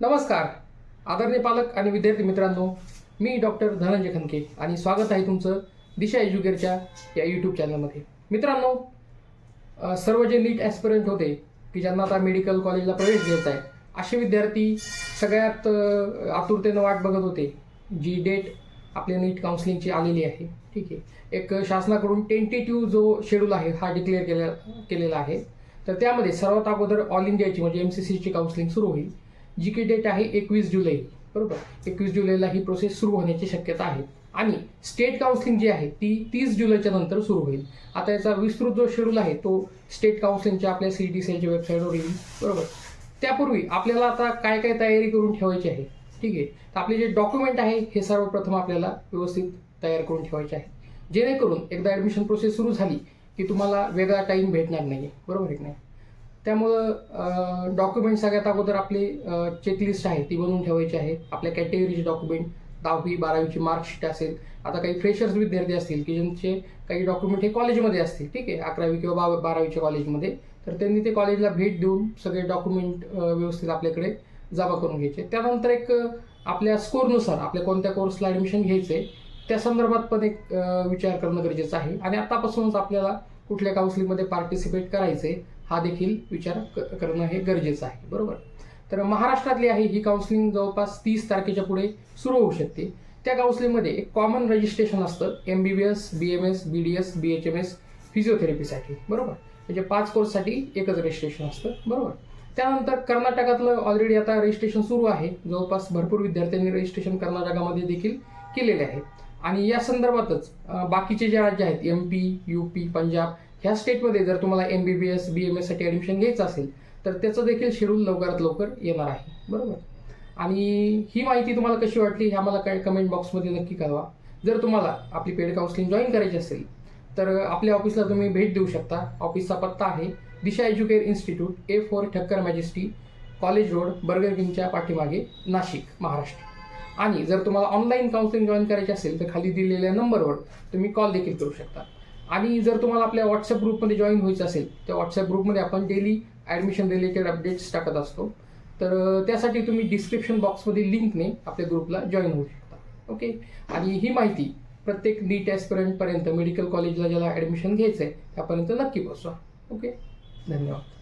नमस्कार. आदरणीय पालक आणि विद्यार्थी मित्रांनो मी डॉक्टर धनंजय खनके आणि स्वागत आहे तुमचं दिशा एज्युकेरच्या या यूट्यूब चॅनलमध्ये मित्रांनो सर्व जे नीट ॲस्पिरंट होते की ज्यांना आता मेडिकल कॉलेजला प्रवेश घ्यायचा आहे असे विद्यार्थी सगळ्यात आतुरतेनं वाट बघत होते जी डेट आपल्या नीट काउन्सिलिंगची आलेली आहे. ठीक आहे. एक शासनाकडून टेंटेटिव्ह जो शेड्यूल आहे हा डिक्लेअर केला केलेला आहे. तर त्यामध्ये सर्वात अगोदर ऑल इंडियाची म्हणजे एम सी सीची काउन्सिलिंग सुरू होईल. जी की डेट आहे एकवीस जुलै बरोबर? एकवीस जुलैला ही प्रोसेस सुरू होण्याची शक्यता आहे. आणि स्टेट काउन्सिलिंग जी आहे ती तीस जुलैच्या नंतर सुरू होईल. आता याचा विस्तृत जो शेड्यूल आहे तो स्टेट काउन्सिलिंगच्या आपल्या सी डी सी वेबसाईटवर येईल बरोबर? त्यापूर्वी आपल्याला आता काय काय तयारी करून ठेवायची आहे? ठीक आहे. तर आपले जे डॉक्युमेंट आहे हे सर्वप्रथम आपल्याला व्यवस्थित तयार करून ठेवायचे आहे. जेणेकरून एकदा ॲडमिशन प्रोसेस सुरू झाली की तुम्हाला वेगळा टाईम भेटणार नाही बरोबर आहे की नाही? त्यामुळं डॉक्युमेंट सगळ्यात अगोदर आपली चेकलिस्ट आहे ती बनवून ठेवायची आहे. आपल्या कॅटेगरीचे डॉक्युमेंट दहावी बारावीची मार्कशीट असेल. आता काही फ्रेशर्स विद्यार्थी असतील की ज्यांचे काही डॉक्युमेंट हे कॉलेजमध्ये असतील ठीक आहे अकरावी किंवा बा बारावीच्या कॉलेजमध्ये तर त्यांनी ते कॉलेजला भेट देऊन सगळे डॉक्युमेंट व्यवस्थित आपल्याकडे जमा करून घ्यायचे. त्यानंतर एक आपल्या स्कोरनुसार आपल्या कोणत्या कोर्सला ॲडमिशन घ्यायचं आहे त्या संदर्भात पण एक विचार करणं गरजेचं आहे. आणि आतापासूनच आपल्याला कुठल्या काउन्सिलिंगमध्ये पार्टिसिपेट करायचे हा देखील विचार क- करणं हे गरजेचं आहे. बरोबर? तर महाराष्ट्रातली आहे ही काउन्सिलिंग जवळपास तीस तारखेच्या पुढे सुरू होऊ शकते. त्या काउन्सिलिंगमध्ये एक कॉमन रजिस्ट्रेशन असतं M B B S B M S B D S B H M S फिजिओथेरपीसाठी बरोबर? म्हणजे पाच कोर्ससाठी एकच रजिस्ट्रेशन असतं. बरोबर? त्यानंतर कर्नाटकातलं ऑलरेडी आता रजिस्ट्रेशन सुरू आहे. जवळपास भरपूर विद्यार्थ्यांनी रजिस्ट्रेशन कर्नाटकामध्ये देखील केलेले आहे. आणि या संदर्भातच बाकीचे जे राज्य आहेत M P U P Punjab ह्या स्टेटमध्ये जर तुम्हाला M B B S B M एससाठी admission घ्यायचं असेल तर त्याचं देखील शेड्यूल लवकरात लवकर येणार आहे. बरोबर? आणि ही माहिती तुम्हाला कशी वाटली ह्या मला काय कमेंट बॉक्समध्ये नक्की कळवा. जर तुम्हाला आपली पेड काउन्सिलिंग जॉईन करायची असेल तर आपल्या ऑफिसला तुम्ही भेट देऊ शकता. ऑफिसचा पत्ता आहे Disha educare institute A four Thakkar majesty college road burger किंगच्या पाठीमागे नाशिक महाराष्ट्र. आणि जर तुम्हाला ऑनलाईन काउन्सिलिंग जॉईन करायची असेल तर खाली दिलेल्या नंबरवर तुम्ही कॉल देखील करू शकता. आणि जर तुम्हाला आपल्या व्हॉट्सअप ग्रुपमध्ये जॉईन व्हायचं असेल तर व्हॉट्सअप ग्रुपमध्ये आपण डेली ॲडमिशन रिलेटेड अपडेट्स टाकत असतो. तर त्यासाठी तुम्ही डिस्क्रिप्शन बॉक्समध्ये लिंकने आपल्या ग्रुपला जॉईन होऊ शकता. ओके आणि ही माहिती प्रत्येक नीट ॲस्पिरंटपर्यंत मेडिकल कॉलेजला ज्याला ॲडमिशन घ्यायचं आहे त्यापर्यंत नक्की पोचवा ओके धन्यवाद.